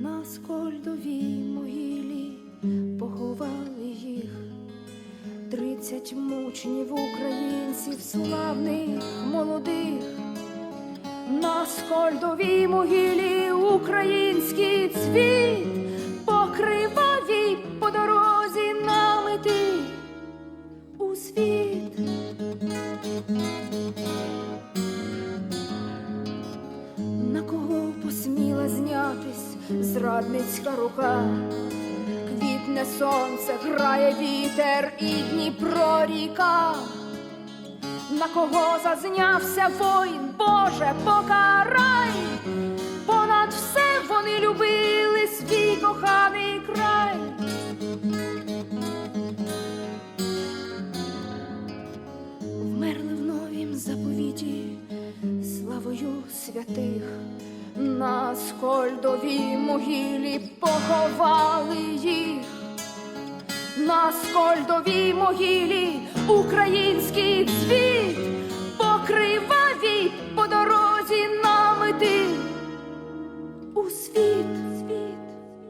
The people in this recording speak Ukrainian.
На скольдовій могилі поховали їх тридцять мучнів українців, славних молодих. На скольдовій могилі український цвіт покривавій по дорозі намити у світ. Посміла знятись зрадницька рука? Квітне сонце, грає вітер і Дніпро ріка. На кого зазнявся воїн, Боже, покарай, понад все вони любили свій коханий край. Вмерли в новім заповіті славою святих, на скольдовій могилі поховали їх, на скольдовій могилі український цвіт покривавій по дорозі намити у світ.